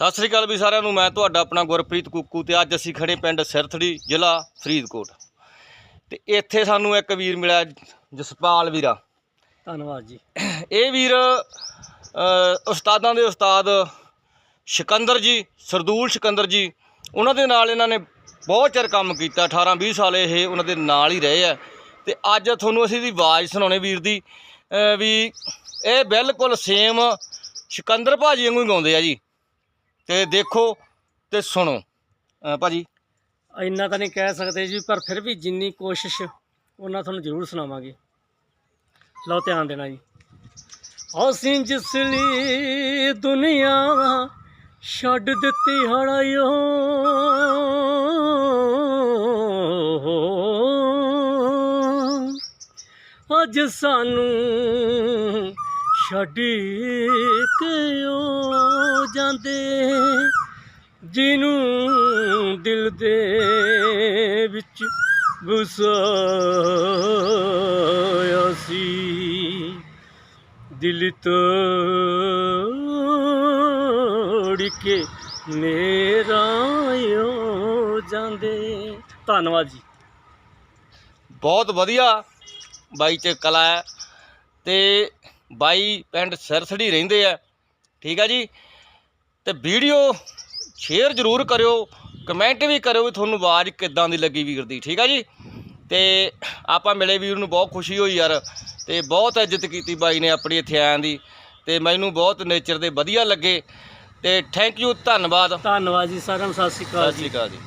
ਸਤਿ ਸ੍ਰੀ ਅਕਾਲ ਵੀ ਸਾਰਿਆਂ ਨੂੰ ਮੈਂ ਤੁਹਾਡਾ ਆਪਣਾ ਗੁਰਪ੍ਰੀਤ ਕੁੱਕੂ ਤੇ ਅੱਜ ਅਸੀਂ ਖੜੇ ਪਿੰਡ ਸਿਰਥੜੀ ਜ਼ਿਲ੍ਹਾ ਫਰੀਦਕੋਟ। ਤੇ ਇੱਥੇ ਸਾਨੂੰ ਇੱਕ ਵੀਰ ਮਿਲਿਆ ਜਸਪਾਲ ਵੀਰਾ। ਧੰਨਵਾਦ ਜੀ। ਇਹ ਵੀਰ ਉਸਤਾਦਾਂ ਦੇ ਉਸਤਾਦ ਸਿਕੰਦਰ ਜੀ ਸਰਦੂਲ ਸਿਕੰਦਰ ਜੀ ਉਹਨਾਂ ਦੇ ਨਾਲ ਇਹਨਾਂ ਨੇ ਬਹੁਤ ਚਿਰ ਕੰਮ ਕੀਤਾ 18 20 ਸਾਲ ਇਹ ਉਹਨਾਂ ਦੇ ਨਾਲ ਹੀ ਰਹੇ ਆ। ਤੇ ਅੱਜ ਤੁਹਾਨੂੰ ਅਸੀਂ ਦੀ ਆਵਾਜ਼ ਸੁਣਾਉਣੇ ਵੀਰ ਦੀ ਵੀ ਇਹ ਬਿਲਕੁਲ ਸੇਮ ਸਿਕੰਦਰ ਭਾਜੀ ਵਾਂਗੂ ਹੀ ਗਾਉਂਦੇ ਆ ਜੀ। ਤੇ ਦੇਖੋ ਤੇ ਸੁਣੋ। ਅ, ਭਾਜੀ। ਇੰਨਾ ਤਾਂ ਨਹੀਂ ਕਹਿ ਸਕਦੇ ਜੀ ਪਰ ਫਿਰ ਵੀ ਜਿੰਨੀ ਕੋਸ਼ਿਸ਼ ਉਹਨਾਂ ਤੁਹਾਨੂੰ ਜ਼ਰੂਰ ਸੁਣਾਵਾਂਗੇ। ਲਓ ਧਿਆਨ ਦੇਣਾ ਜੀ। ਅਸੀਂ ਜਿਸ ਲਈ ਦੁਨੀਆ ਛੱਡ ਦਿੱਤੀ ਹੜਾਇਓ ਅੱਜ ਸਾਨੂੰ ਛੱਡ ਕੇ ਉਹ ਜਿਹਨੂੰ ਦਿਲ ਦੇ ਵਿੱਚ ਵਸਾਇਆ ਸੀ। ਦਿਲ ਤੋੜ ਕੇ ਮੇਰਾ ਹੋ ਜਾਂਦੇ। ਧੰਨਵਾਦ ਜੀ। ਬਹੁਤ ਵਧੀਆ ਬਾਈ ਚ ਕਲਾ ਹੈ ਤੇ ਬਾਈ ਪਿੰਡ ਸਿਰਸੜੀ ਰਹਿੰਦੇ ਆ। ਠੀਕ ਆ ਜੀ। ਤੇ ਵੀਡੀਓ ਸ਼ੇਅਰ ਜ਼ਰੂਰ ਕਰਿਓ ਕਮੈਂਟ ਵੀ ਕਰਿਓ ਵੀ ਤੁਹਾਨੂੰ ਆਵਾਜ਼ ਕਿੱਦਾਂ ਦੀ ਲੱਗੀ ਵੀਰ ਦੀ ਠੀਕ ਆ ਜੀ? ਤੇ ਆਪਾਂ ਮਿਲੇ ਵੀਰ ਨੂੰ ਬਹੁਤ ਖੁਸ਼ੀ ਹੋਈ ਯਾਰ ਤੇ ਬਹੁਤ ਇੱਜ਼ਤ ਕੀਤੀ ਬਾਈ ਨੇ ਆਪਣੀ ਇੱਥੇ ਆਇਆਂ ਦੀ ਤੇ ਮੈਨੂੰ ਬਹੁਤ ਨੇਚਰ ਦੇ ਵਧੀਆ ਲੱਗੇ ਤੇ ਥੈਂਕ ਯੂ ਧੰਨਵਾਦ। ਧੰਨਵਾਦ ਜੀ ਸਾਰਿਆਂ ਨੂੰ ਸਤਿ ਸ਼੍ਰੀ ਅਕਾਲ ਸਤਿ ਸ਼੍ਰੀ ਅਕਾਲ ਜੀ।